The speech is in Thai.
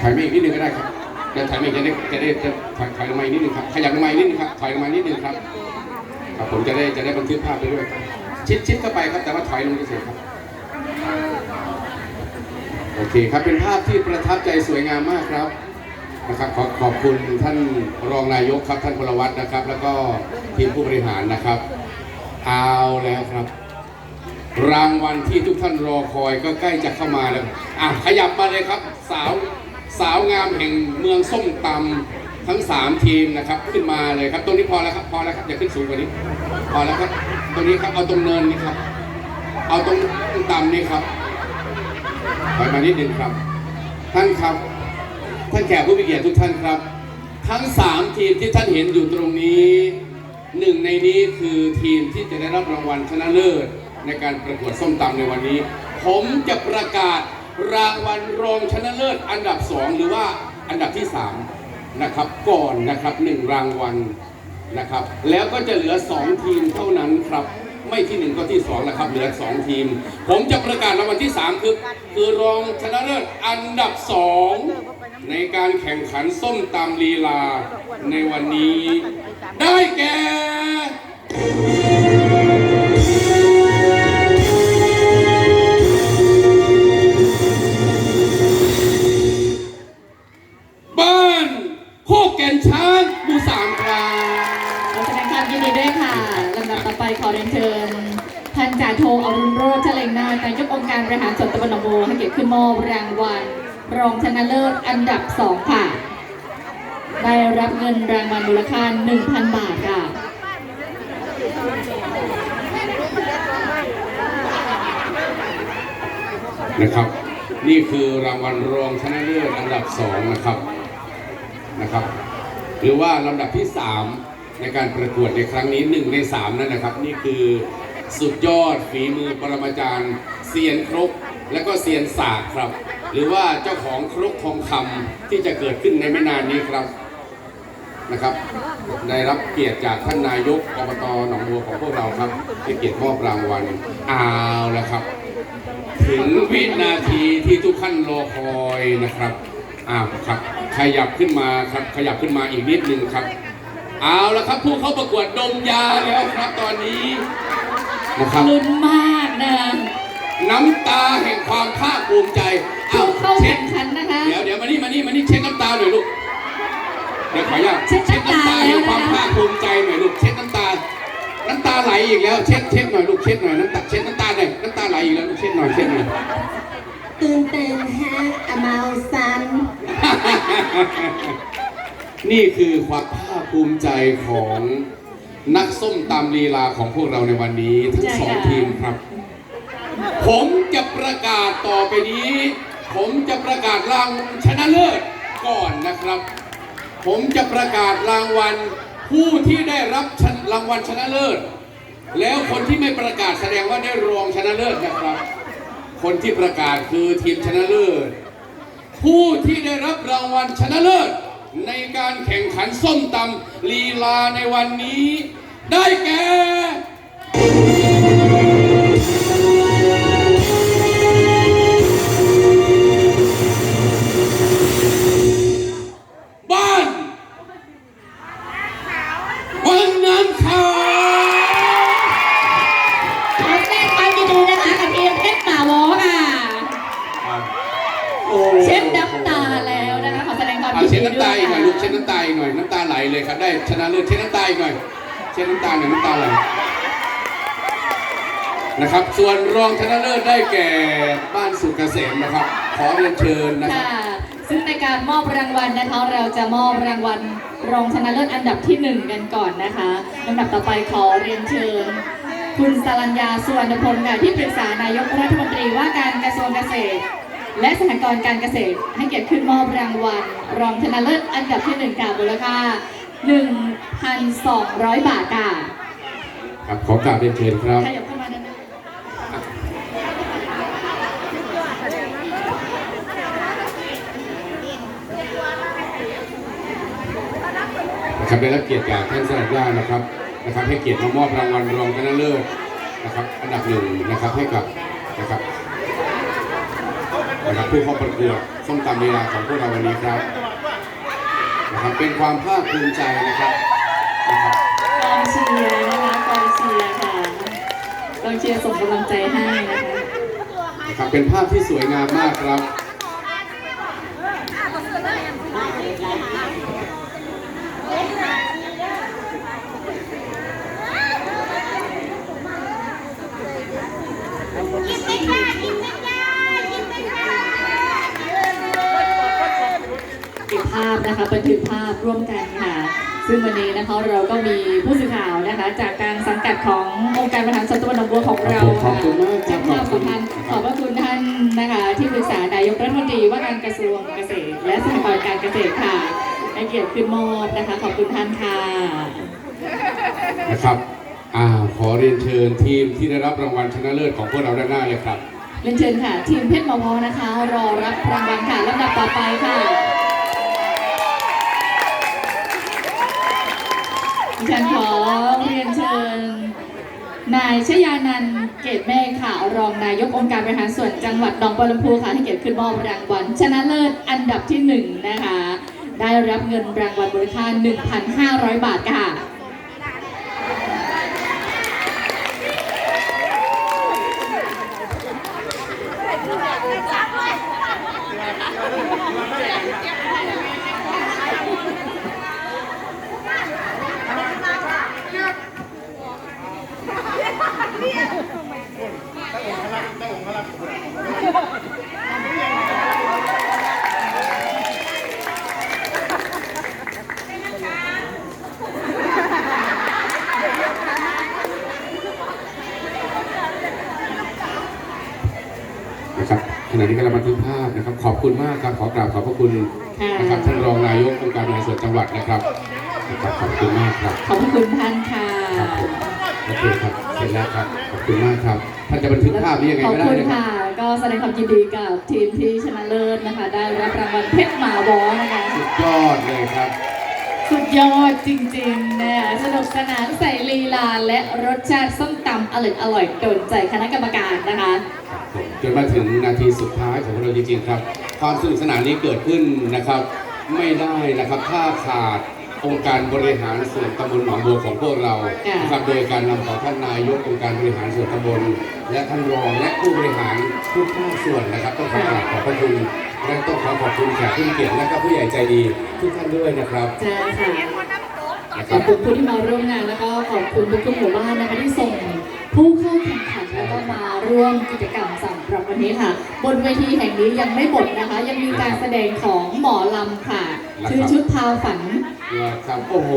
ถอยมาอีกนิดนึงก็ได้ครับจะถอยมาอีกจะได้จะได้จะถอยถอยลงมาอีกนิดนึงครับ ขยับลงมาอีกนิดนึงครับถอยลงมานิดนึงครับครับผมจะได้จะได้บันทึกภาพไปด้วยชิดชิดเข้าไปครับแต่ว่าถอยลงเฉยๆครับโอเคครับเป็นภาพที่ประทับใจสวยงามมากครับนะครับขอขอบคุณท่านรองนายกครับท่านพลวัตนะครับ แล้วก็ทีมผู้บริหารนะครับเอาแล้วครับ รางวัลที่ทุกท่านรอคอยก็ใกล้จะเข้ามาแล้ว อะขยับมาเลยครับ สาวสาวงามแห่งเมืองส้มตำทั้ง 3 ทีมนะครับ ขึ้นมาเลยครับ ตรงนี้พอแล้วครับ พอแล้วครับอย่าขึ้นสูงกว่านี้ พอแล้วครับ ตรงนี้ครับเอาตรงเนินนี้ครับ เอาตรงต่ำนี่ครับถอยมานิดนึงครับ ท่านครับ ท่านแขกผู้มีเกียรติทุกท่านครับ ทั้ง 3 ทีมที่ท่านเห็นอยู่ตรงนี้หนึ่งในนี้คือทีมที่จะได้รับรางวัลชนะเลิศ ในการประกวดส้มตำในวันนี้ ผมจะประกาศรางวัลรองชนะเลิศอันดับ 2 หรือว่าอันดับที่ 3 นะครับ ก่อนนะครับหนึ่งรางวัลนะครับ แล้วก็จะเหลือ 2 ทีมเท่านั้นครับ ไม่ที่ 1 ก็ที่ 2 นะครับ เหลือ 2 ทีม ผมจะประกาศรางวัลที่ 3 คือ คือรองชนะเลิศอันดับ 2 ในการแข่งขันส้มตำลีลาในวันนี้ ได้แก่ ขอเรียนเชิญพันจ่าโทอรุณโรจน์เฉลงนาถนายกองค์การบริหารส่วนตำบลหนองบัวให้เกียรติขึ้นมอบรางวัลรองชนะเลิศอันดับ2ค่ะ ได้รับเงินรางวัลมูลค่า 1,000 บาทค่ะนะครับ นี่คือรางวัลรองชนะเลิศอันดับสองนะครับนะครับ หรือว่าลำดับที่3 ในการประกวดในครั้งนี้1ใน3นั่นนะครับ นี่คือสุดยอดฝีมือปรมาจารย์เซียนครกและก็เซียนศาสตร์ครับ หรือว่าเจ้าของครกทองคำที่จะเกิดขึ้นในไม่นานนี้ครับนะครับ ได้รับเกียรติจากท่านนายกอบตหนองบัวของพวกเราครับที่เกียรติมอบรางวัลเอาละครับ ถึงวินาทีที่ทุกท่านรอคอยนะครับอ้าวครับ ขยับขึ้นมาครับขยับขึ้นมาอีกนิดนึงครับ เอาละครับผู้เข้าประกวดดมยาแล้วครับตอนนี้นะครับลุ้นมากนะคะน้ำตาแห่งความภาคภูมิใจผู้เข้าเช็แข่ดงขันนะคะเดี๋ยวเดี๋ยวมานี่มานี่มานี่เช็ดน้ำตาหน่อยลูกเดี๋ยวขออนุญาตเช็ดน้ำตาแห่งความแล้วนะคะภาคภูมิใจหน่อยลูกเช็ดน้ำตา น้ำตาไหลอีกแล้วเช็ดเช็ดหน่อยลูกเช็ดหน่อยน้ำตาเช็ดน้ำตาหน่อยน้ำตาไหลอีกแล้วลูกเช็ดหน่อยเช็ดหน่อยตื่นเต้นแฮะอเมาซันนี่คือความภาค ภูมิใจของนักส้มตำลีลาของพวกเราในวันนี้ทั้งสองใช่ค่ะทีมครับ ผมจะประกาศต่อไปนี้ ผมจะประกาศรางวัลชนะเลิศก่อนนะครับ ผมจะประกาศรางวัลผู้ที่ได้รับชนรางวัลชนะเลิศ แล้วคนที่ไม่ประกาศแสดงว่าได้รองชนะเลิศนะครับ คนที่ประกาศคือทีมชนะเลิศ ผู้ที่ได้รับรางวัลชนะเลิศ ในการแข่งขันส้มตำลีลาในวันนี้ ได้แก่ อาเอายินเช็ดน้ำตาอีกหน่อยลูกเช็ดค่ะน้ำตาอีกหน่อยน้ำตาไหลเลยครับได้ชนะเลิศเช็ดน้ำตาอีกหน่อยเช็ดน้ำตาหน่อยน้ำตาไหลนะครับ ส่วนรองชนะเลิศได้แก่บ้านสุกเกษมนะครับ ขอเรียนเชิญนะครับค่ะซึ่งในการมอบรางวัลนะคะเราจะมอบรางวัลรองชนะเลิศอันดับที่หนึ่งกันก่อนนะคะลำดับต่อไปขอเรียนเชิญ คุณสรัญญาสุวรรณพลค่ะที่ปรึกษานายกรัฐมนตรีว่าการกระทรวงเกษตร และสหกรณ์การเกษตรให้เกียรติขึ้นมอบรางวัลรองชนะเลิศอันดับที่หนึ่งค่ะมูลค่า1,200 บาทค่ะครับขอกราบเรียนเชิญครับขยับเข้ามาด้านหน้านะครับได้รับเกียรติจากท่านสรัญญานะครับนะครับ ให้เกียรติมามอบรางวัลรองชนะเลิศนะครับ อันดับหนึ่งนะครับให้กับนะครับ นะครับผู้เข้าประกวดส้มตำลีลาของพวกเราวันนี้ครับนะครับเป็นความภาคภูมิใจนะครับนะครับกองเชียร์นะคะกองเชียร์ค่ะกองเชียร์ส่งกำลังใจให้นะคะ นะครับเป็นภาพที่สวยงามมากครับ เก็บภาพนะคะบันทึก ภาพร่วมกันค่ะ ซึ่งวันนี้นะคะเราก็มีผู้สื่อข่าวนะคะ จากการสังกัดขององค์การบริหารส่วนตำบลหนองบัวของเราขอบคุณมากครัจาบกภาพสำคัญขอบพระคุณท่านนะคะที่ปรึกษานายกรัฐมนตรีว่าการกระทรวงเกษตร และสหกรณ์การเกษตรค่ะให้เกียรติขึ้นมอบนะคะ ขอบคุณท่านค่ะนะครับอ่าขอเรียนเชิญทีมที่ได้รับรางวัลชนะเลิศของพวกเราด้านหน้าเลยครับเรียนเชิญค่ะ ทีมเพชรมอพอนะคะ รอรับรางวัลค่ะลำดับต่อไปค่ะ ดิฉันขอเรียนเชิญ นายชยานันท์เกตเมฆค่ะ รองนายกองค์การบริหารส่วนจังหวัดหนองบัวลำพูค่ะให้เกียรติขึ้นมอบรางวัลชนะเลิศอันดับที่หนึ่งนะคะ ได้รับเงินรางวัลมูลค่า 1,500 บาทค่ะ นะครับขณะนี้กำลังบันทึกภาพนะครับ ขอบคุณมากครับ ขอกราบขอบพระคุณค่ะนะครับท่านรองนายกองค์การบริหารส่วนจังหวัดนะครับนะครับขอบคุณมากครับ ขอบพระคุณท่านค่ะครับผมโอเคครับเสร็จแล้วครับ ขอบคุณมากครับ ท่านจะบันทึกภาพนี้ยังไงขอบก็ได้คุณนะครับค่ะก็แสดงความยินดีกับทีมที่ชนะเลิศนะคะ ได้รับรางวัลเพชรหมาวอนะคะ สุดยอดเลยครับ สุดยอดจริงๆนะคะสนุกสนานใส่ลีลาและรสชาติส้มตำอร่อยอร่อยโดนใจคณะกรรมการนะคะ จนมาถึงนาทีสุดท้ายของเราจริงๆครับ ความสนุกสนานนี้เกิดขึ้นนะครับ ไม่ได้นะครับถ้าขาดองค์การบริหารส่วนตำบลหนองบัวของพวกเราค่ะนะครับโดยการนำของท่านนายกองค์การบริหารส่วนตำบล และท่านรองและผู้บริหารทุกภาคส่วนนะครับต้องขอกราบขอบพระคุณและต้องขอขอบคุณแขกผู้มีเกียรติและก็ผู้ใหญ่ใจดีทุกท่านด้วยนะครับใช่ค่ะนะคขรัอบบคุณผู้ที่มาร่วมงานแล้วก็ขอบคุณทุกๆหมู่บ้านนะคะที่ส่ง ผู้เข้าแข่งขันแล้วก็มาร่วมกิจกรรมสำหรับวันนี้ค่ะ บนเวทีแห่งนี้ยังไม่หมดนะคะ ยังมีการแสดงของหมอลำค่ะชื่อชุดพาฝัน นะครับโอ้โห